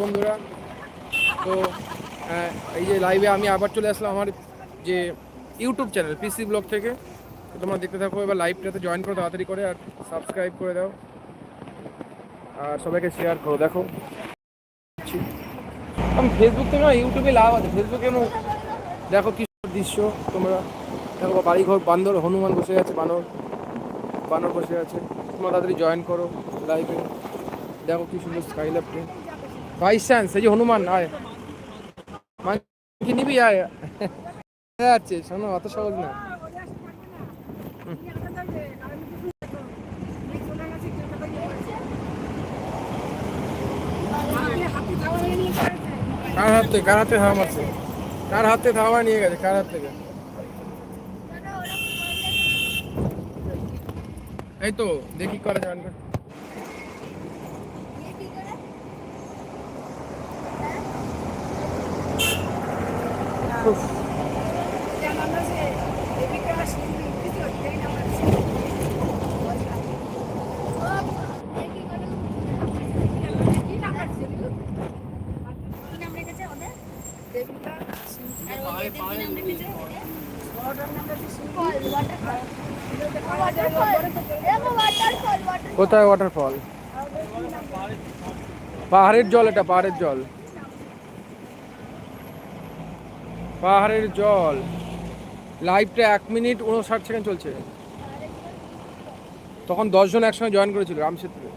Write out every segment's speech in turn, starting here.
বন্ধুরা। তো এই যে লাইভে আমি আবার চলে আসলাম আমার যে ইউটিউব চ্যানেল পিসি ব্লগ থেকে। তো তোমরা দেখতে থাকো, এবার লাইভটাতে জয়েন করো, তাড়াতাড়ি করে, আর সাবস্ক্রাইব করে দাও। আর সবাইকে শেয়ার করো, দেখো। আমি ফেসবুক থেকে ইউটিউবে লাভ আছে। ফেসবুকে দেখো কি দৃশ্য, তোমরা। দেখো বাড়িঘর, বান্দর, হনুমান বসে আছে, বানর। বানর বসে আছে। তোমরা তাড়াতাড়ি জয়েন করো লাইভে দেখো কি সুন্দর স্কাই ভাইস চান্স এই যে হনুমান, আয়। মান কি নিবি, আয়। আছে, শোনো, অত সহজ না। কার হাত কার হাতে হাওয়া মারছে কার হাতে হাওয়া নিয়ে গেছে? কার হাত থেকে? এই তো, দেখি করা যাবে কোথায় ওয়াটারফল পাহাড়ের জল এটা পাহাড়ের জল। পাহাড়ের জল। লাইভটা এক মিনিট উনষাট সেকেন্ড চলছে। তখন দশজন একসঙ্গে জয়েন করেছিল রাম সেতুতে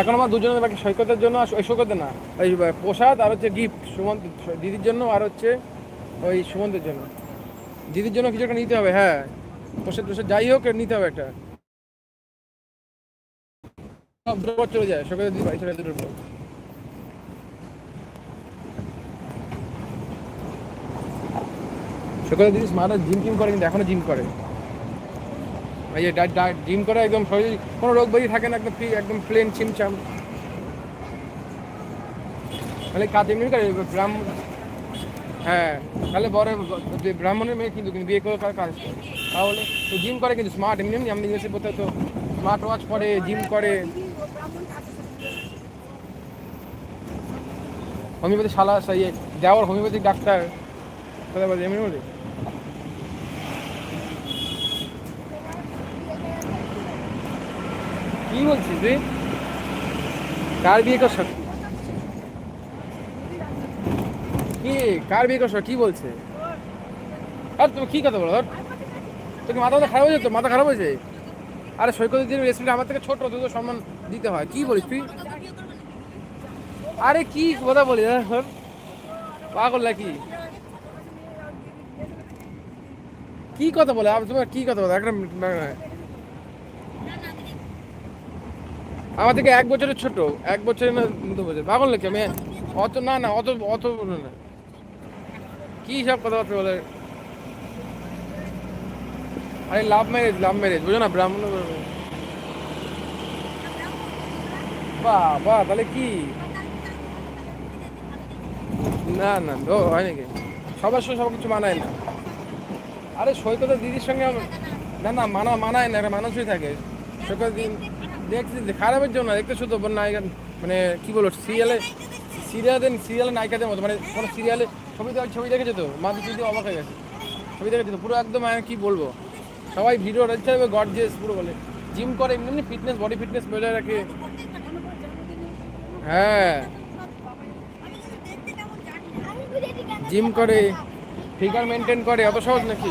এখন আমার দুজনের বাকি সৈকতের জন্য ওই সৈকতের না ওই প্রসাদ আর হচ্ছে গিফট সুমন্ত দিদির জন্য আর হচ্ছে ওই সুমন্তের জন্য। দিদির জন্য কিছু একটা নিতে হবে হ্যাঁ। প্রসাদ প্রসাদ যাই হোক, নিতে হবে একটা। দ্রব্য চলে যায় সৈকতের দিদি বাড়ি চলে দুটোর পর। দিদি স্মার্ট জিম টিম করে কিন্তু এখনও জিম করে। এই যে জিম করে একদম শরীর কোনো রোগ ব্যাধি থাকে না, একদম ফ্রি একদম প্লেন চিমচাম। তাহলে কাজ এমনি করে ব্রাহ্মণ হ্যাঁ তাহলে বড় ব্রাহ্মণের মেয়ে কিন্তু বিয়ে করে কার কাজ করে। তাহলে তো জিম করে কিন্তু স্মার্ট এমনি এমনি আমাদের ইংলিশে বলতে তো স্মার্ট ওয়াচ পরে জিম করে। হোমিওপ্যাথি শালা ইয়ে দেওয়ার হোমিওপ্যাথিক ডাক্তার কথা বলছে, এমনি বলে বলছিস রে কার বিয়ে করছ কি? কার বিয়ে করছ কি বলছে? আর তুমি কি কথা বলো তোকে মাথা মাথা খারাপ হয়েছে তো মাথা খারাপ হয়েছে? আরে সৈকত দিনের রেসিপিটা আমার থেকে ছোট তুই তো সম্মান দিতে হয়। কি বলিস তুই? আরে কি কথা বলি ধর। পাগল নাকি? কি কি কথা বলে? তোমার কি কথা বলে? একটা না, না। আমার থেকে এক বছরের ছোট, এক বছরের না দু বছর পাগল নাকি আমি? অত না না, অত অত না। কি সব কথাবার্তা বলে? আরে লাভ ম্যারেজ লাভ ম্যারেজ বুঝো না, ব্রাহ্মণ তাহলে কি? না না, ও, হয় নাকি? সবার সঙ্গে সব কিছু মানায় না। আরে সৈকতের দিদির সঙ্গে না না, মানা মানায় না, একটা মানুষই থাকে। সৈকত দিন দেখছি খারাপের জন্য দেখতে শুধু নায়িকা মানে কি বলব, সিরিয়ালে সিরিয়ালে সিরিয়ালে নায়িকাদের মতো মানে কোনো সিরিয়ালে ছবি ছবি দেখেছে তো? মা দিদি অবাক হয়ে গেছে। ছবি দেখেছে পুরো একদম মানে কি বলব? সবাই ভিডিও রয়েছে গডজেস পুরো বলে। জিম করে এমনি এমনি ফিটনেস বডি ফিটনেস বজায় রাখে। হ্যাঁ। জিম করে, ফিগার মেনটেন করে, অত সহজ নাকি?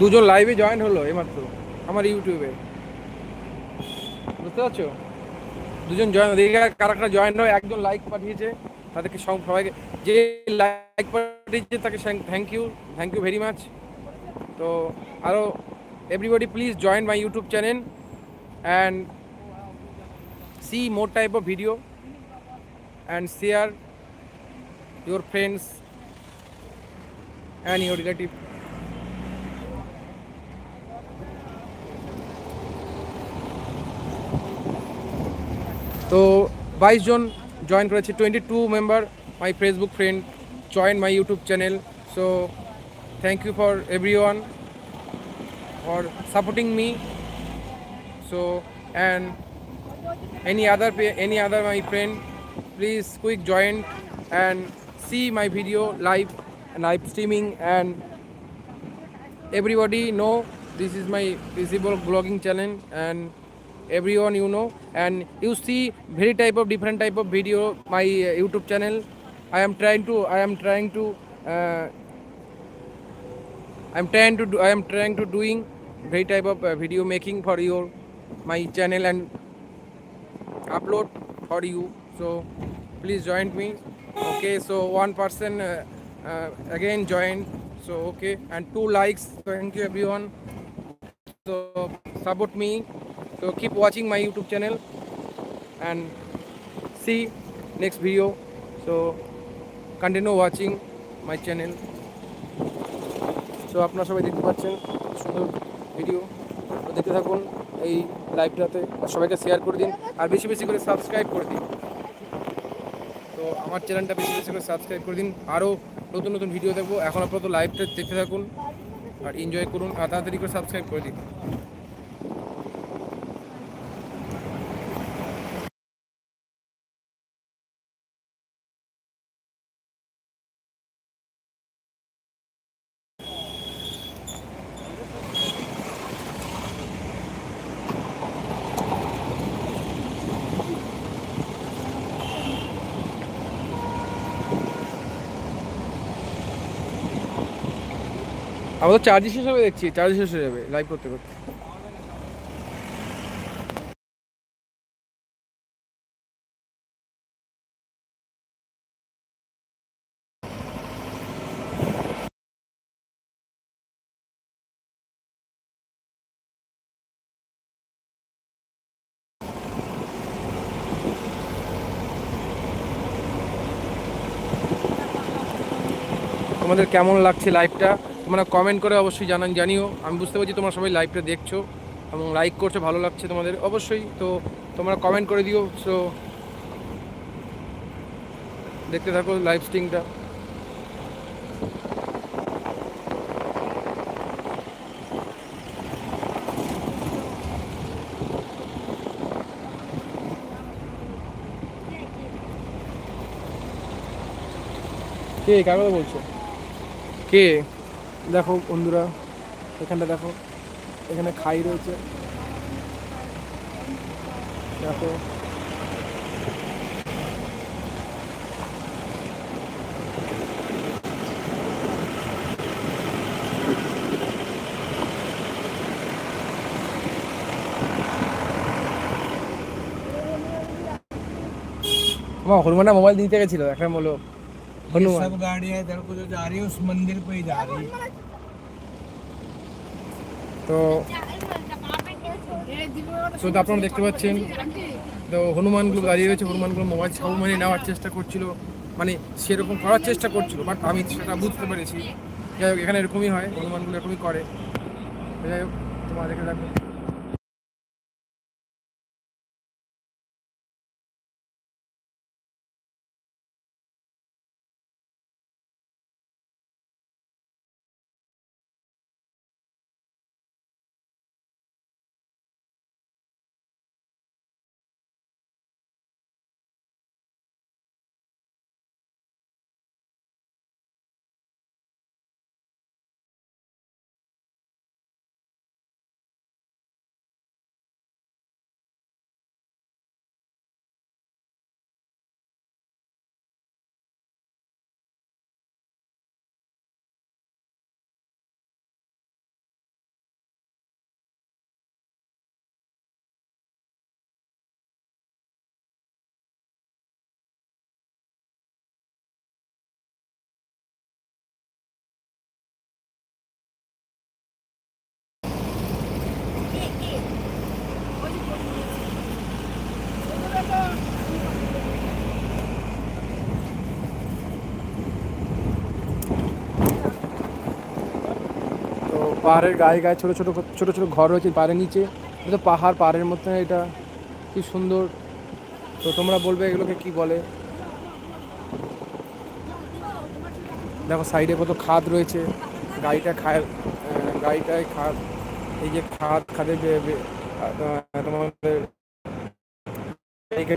দুজন লাইভে জয়েন হলো এইমাত্র, আমার ইউটিউবে বুঝতে পারছ? দুজন জয়েন কারা কারা জয়েন হয়, একজন লাইক পাঠিয়েছে, তাদেরকে সবাইকে যে লাইক পাঠিয়েছে তাকে thank you thank you very much তো আরও everybody please join my YouTube channel and see more type of video and share your friends and your relative তো বাইশ জন জয়েন করেছে twenty two member my Facebook friend join my YouTube channel so thank you for everyone for supporting me so and any other any other my friend please quick join and see my video live live streaming and everybody know this is my visible blogging channel and everyone you know. And you see very type of different type of video my uh, youtube channel. I am trying to i am trying to uh, i'm trying to do, i am trying to doing very type of uh, video making for your my channel and upload for you. So please join me. Okay so one person uh, uh, again joined so okay and two likes. Thank you everyone. So support me so, keep watching my youtube channel and see next video. So, continue watching my channel. So, আপনারা সবাই দেখতে পাচ্ছেন, সুন্দর video তো দেখতে থাকুন এই লাইভটাতে সবাইকে শেয়ার করে দিন আর বেশি বেশি করে সাবস্ক্রাইব করে দিন। তো আমার চ্যানেলটা বেশি বেশি করে সাবস্ক্রাইব করে দিন। আরও নতুন নতুন ভিডিও দেখব। এখন আপাতত লাইভটা দেখতে থাকুন আর এনজয় করুন আর তাড়াতাড়ি করে সাবস্ক্রাইব করে দিন। আমাদের চার্জ শেষ হবে দেখছি চার্জ শেষ হয়ে যাবে লাইভ করতে করতে। তোমাদের কেমন লাগছে লাইভটা তোমরা কমেন্ট করে অবশ্যই জানান, জানিও। আমি বুঝতে পারছি তোমরা সবাই লাইভটা দেখছ এবং লাইক করছ, ভালো লাগছে তোমাদের অবশ্যই। তো তোমরা কমেন্ট করে দিও সো দেখতে থাকো লাইভ স্ট্রিংটা কে, কার কথা বলছো? কে? দেখো বন্ধুরা, এখানটা দেখো, এখানে খাই রয়েছে। দেখো। আমার হনুমানটা মোবাইল দিতে গেছিল একটা বলো हनुमान सब गाड़ियां इधर को जो जा रही है उस मंदिर पे ही जा रही है তো তো তো আপনারা দেখতে পাচ্ছেন তো হনুমানগুলো দাঁড়িয়ে রয়েছে হনুমানগুলো মোবাইল সব মানে নেওয়ার চেষ্টা করছিল মানে সেরকম করার চেষ্টা করছিল বাট আমি সেটা বুঝতে পেরেছি যাই হোক এখানে এরকমই হয় হনুমানগুলো এরকমই করে যাই হোক তোমার দেখে রাখো পাহাড়ের গায়ে গায়ে ছোটো ছোটো ছোটো ছোটো ঘর রয়েছে পাহাড়ের নিচে। তো পাহাড়, পাহাড়ের মধ্যে এটা কি সুন্দর। তো তোমরা বলবে এগুলোকে কি বলে? দেখো, সাইডে কত খাদ রয়েছে। গাড়িটা খায় গাড়িটায় খাদ, এই যে খাদ, খাদে তোমাদের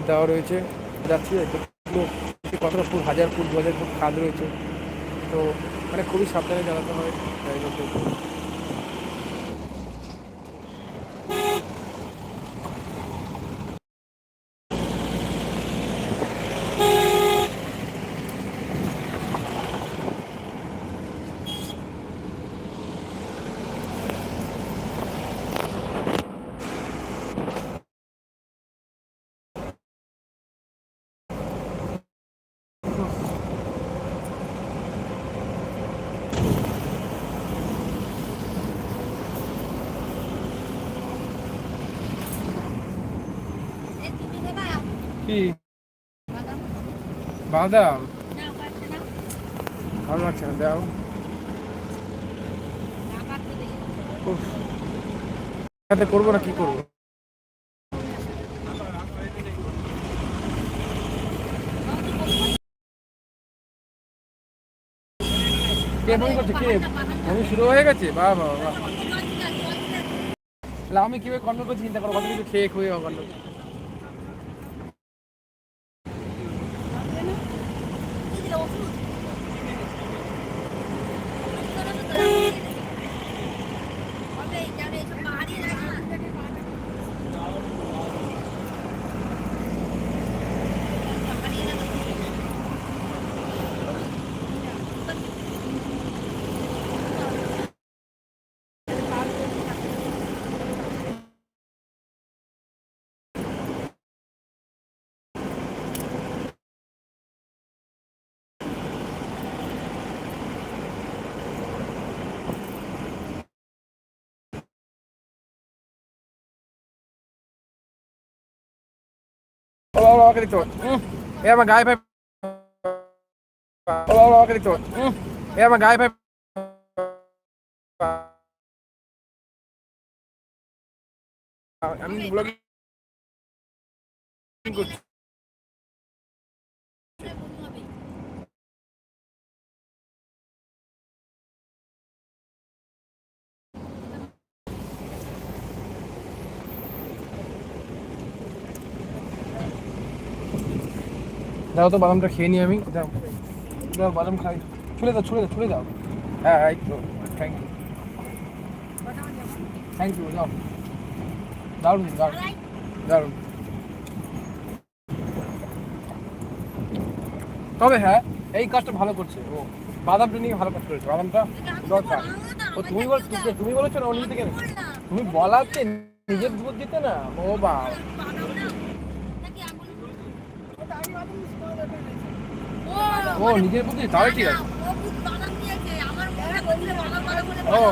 দেওয়া রয়েছে। যাচ্ছি কতটা ফুট, হাজার ফুট, দু হাজার ফুট খাদ রয়েছে। তো মানে খুবই সাবধানে চালাতে হয় তাই বলতে কি বাদাম ভালো লাগছে না। দাও। সাথে করব না কি করব? কে ফোন করছে কে? আমি শুরু হয়ে গেছে? বাহ বাহ বাহ। আমি কীভাবে কন্ট্রোল করছি চিন্তা করো কত কিছু খেয়ে খুয়ে কন্ট্রোল รอรอกันอีกตัวเอ๊ะมันกายไปรอรอกันอีกตัวเอ๊ะมันกายไปอันนี้บลอก দাও তো বাদামটা খেয়ে নিই আমি। দাও। দাও বাদাম খাই। ছুলে দাও ছুলে দাও ছুলে দাও। হ্যাঁ এই তো থ্যাংক ইউ থ্যাংক ইউ দাও। দারুণ দারুণ। দারুণ। তবে হ্যাঁ এই কাজটা ভালো করছে। ও বাদামটা নিয়ে ভালো কাজ করেছে। বাদামটা দরকার। ও তুমি বল তুমি বলেছ না ও নিজে থেকে তুমি বলাতে নিজের দুধ দিতে না ও বা ও নিজের বুদ্ধি তাহলে ঠিক আছে। ও।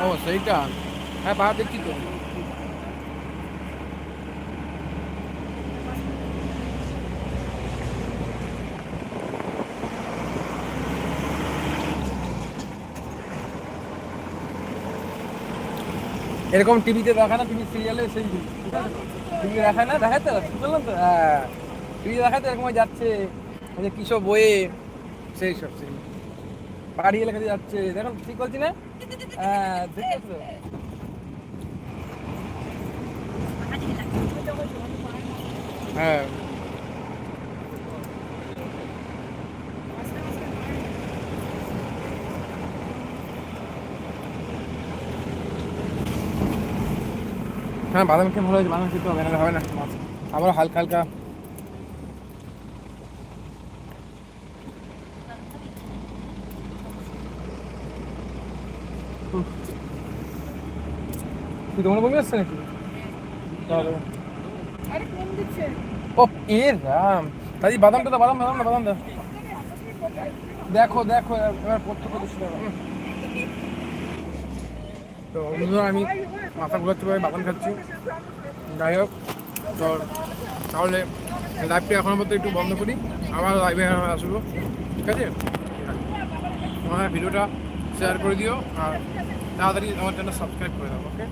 ও। সেইটা। হ্যাঁ বা দেখছি তো। এরকম টিভিতে দেখা না টিভি সিরিয়ালে সেই টিভি দেখায় না? দেখায় তো? বললাম তো হ্যাঁ। টিভিতে দেখায় তো এরকম যাচ্ছে। যে কিসব বয়ে সেই সব সেই পাহাড়ি এলাকাতে যাচ্ছে। দেখো, ঠিক বলছি না? হ্যাঁ হ্যাঁ। হ্যাঁ বাদাম খেয়ে ভালো হয়েছে বাদাম খেতে হবে নাহলে হবে না। মাছ আবার হালকা। হালকা তোমার বমি আসছে নাকি? ও এ রাম। দাদি বাদাম বাদাম না দেখো দেখো এবার প্রত্যক্ষ। তো বন্ধুরা, আমি মাথা ঘুরাতে পারি বাগান খাচ্ছি। যাই হোক, তো তাহলে লাইভটা এখন মধ্যে একটু বন্ধ করি। আবার লাইভে আসব, ঠিক আছে? তোমার ভিডিওটা শেয়ার করে দিও আর তাড়াতাড়ি আমার চ্যানেল সাবস্ক্রাইব করে দাও ওকে